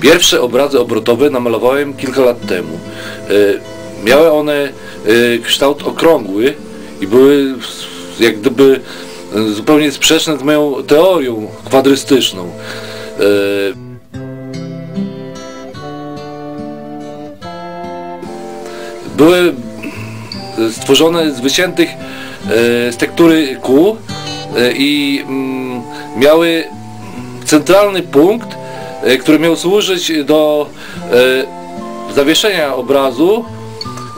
Pierwsze obrazy obrotowe namalowałem kilka lat temu. E, Miały one e, kształt okrągły i były jak gdyby e, zupełnie sprzeczne z moją teorią kwadrystyczną. Były stworzone z wyciętych z tektury kół i mm, miały centralny punkt, który miał służyć do e, zawieszenia obrazu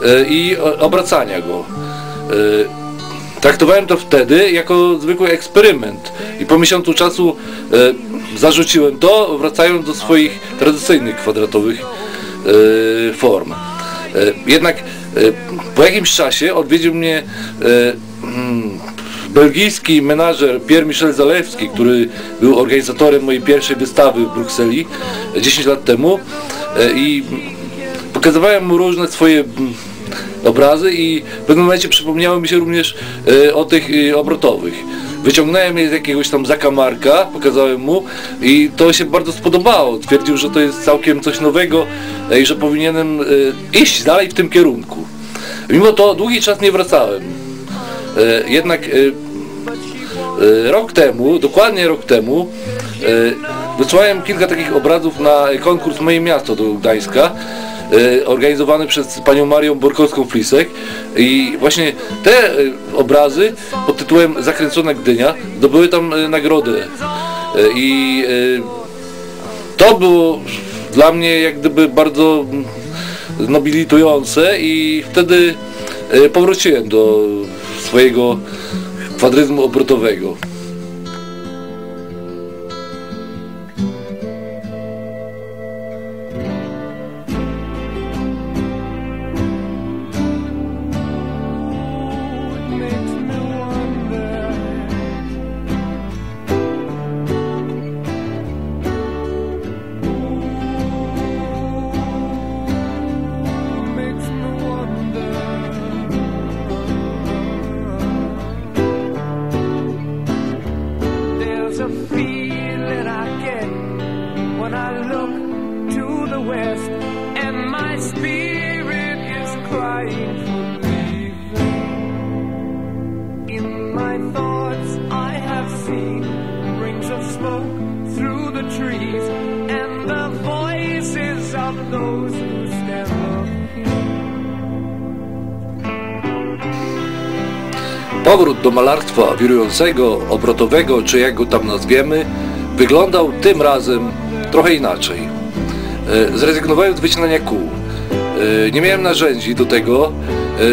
e, i obracania go. E, Traktowałem to wtedy jako zwykły eksperyment i po miesiącu czasu e, zarzuciłem to, wracając do swoich tradycyjnych kwadratowych e, form. E, jednak e, po jakimś czasie odwiedził mnie e, mm, belgijski menażer Pierre Michel Zalewski, który był organizatorem mojej pierwszej wystawy w Brukseli e, 10 lat temu e, i pokazywałem mu różne swoje obrazy i w pewnym momencie przypomniały mi się również e, o tych e, obrotowych. Wyciągnąłem je z jakiegoś tam zakamarka, pokazałem mu i to się bardzo spodobało. Twierdził, że to jest całkiem coś nowego e, i że powinienem e, iść dalej w tym kierunku. Mimo to długi czas nie wracałem. E, Jednak e, e, rok temu, dokładnie rok temu, wysłałem kilka takich obrazów na konkurs Moje Miasto do Gdańska, organizowany przez panią Marią Borkowską-Flisek. I właśnie te obrazy pod tytułem Zakręcona Gdynia zdobyły tam nagrodę. I to było dla mnie jak gdyby bardzo mm, nobilitujące i wtedy powróciłem do swojego kwadryzmu obrotowego. West, and my spirit is crying. Powrót do malarstwa wirującego, obrotowego, czy jak go tam nazwiemy, wyglądał tym razem trochę inaczej. E, Zrezygnowałem z wycinania kół. E, Nie miałem narzędzi do tego,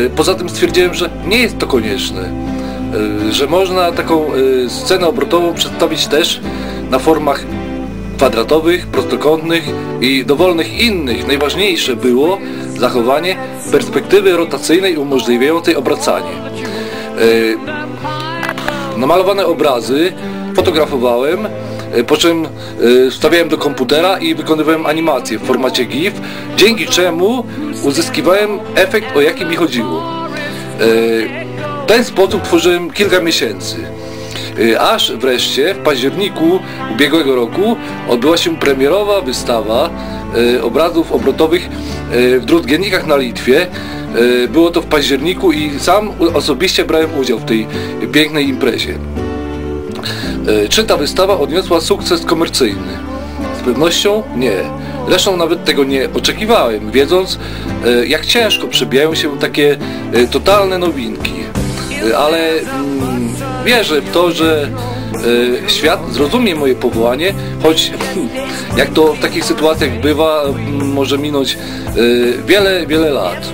e, poza tym stwierdziłem, że nie jest to konieczne. Że można taką scenę obrotową przedstawić też na formach kwadratowych, prostokątnych i dowolnych innych. Najważniejsze było zachowanie perspektywy rotacyjnej umożliwiającej obracanie. Namalowane obrazy fotografowałem, po czym e, wstawiałem do komputera i wykonywałem animacje w formacie GIF, dzięki czemu uzyskiwałem efekt, o jaki mi chodziło. E, W ten sposób tworzyłem kilka miesięcy. E, Aż wreszcie w październiku ubiegłego roku odbyła się premierowa wystawa e, obrazów obrotowych e, w Drutgienikach na Litwie. E, Było to w październiku i sam osobiście brałem udział w tej pięknej imprezie. E, Czy ta wystawa odniosła sukces komercyjny? Z pewnością nie. Zresztą nawet tego nie oczekiwałem, wiedząc e, jak ciężko przebijają się takie e, totalne nowinki. Ale mm, wierzę w to, że świat zrozumie moje powołanie, choć jak to w takich sytuacjach bywa, może minąć wiele, wiele lat.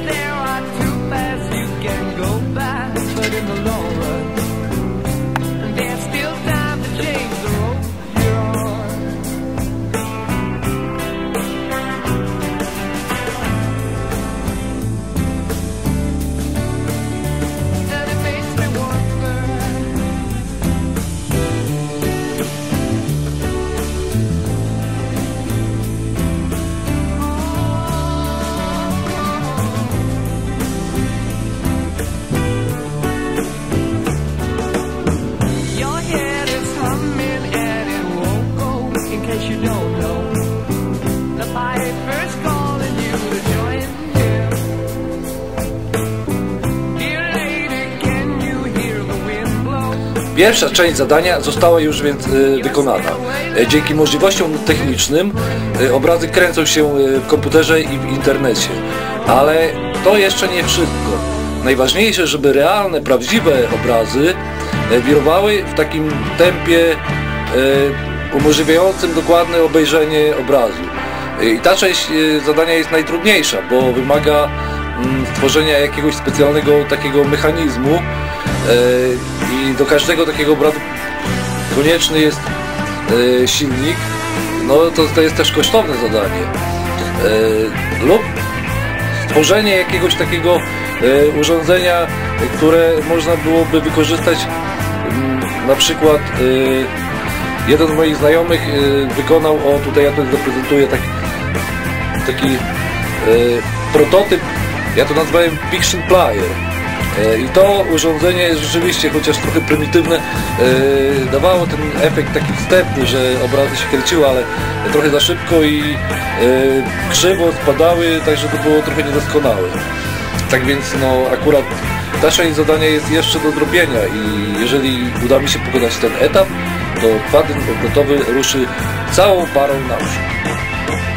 Pierwsza część zadania została już więc y, wykonana. E, Dzięki możliwościom technicznym y, obrazy kręcą się y, w komputerze i w internecie. Ale to jeszcze nie wszystko. Najważniejsze, żeby realne, prawdziwe obrazy e, wirowały w takim tempie e, umożliwiającym dokładne obejrzenie obrazu. I ta część zadania jest najtrudniejsza, bo wymaga mm, stworzenia jakiegoś specjalnego takiego mechanizmu i do każdego takiego obrazu konieczny jest e, silnik. No to, to jest też kosztowne zadanie. E, lub stworzenie jakiegoś takiego e, urządzenia, które można byłoby wykorzystać mm, na przykład e, jeden z moich znajomych e, wykonał, o tutaj ja to zaprezentuję taki, taki e, prototyp, ja to nazwałem Fiction Player. E, I to urządzenie rzeczywiście, chociaż trochę prymitywne, e, dawało ten efekt taki wstępny, że obrazy się kręciły, ale trochę za szybko i e, krzywo spadały, także to było trochę niedoskonałe. Tak więc no akurat ta część zadania jest jeszcze do zrobienia i jeżeli uda mi się pokonać ten etap, to kwadrynt obrotowy ruszy całą parą naprzód. and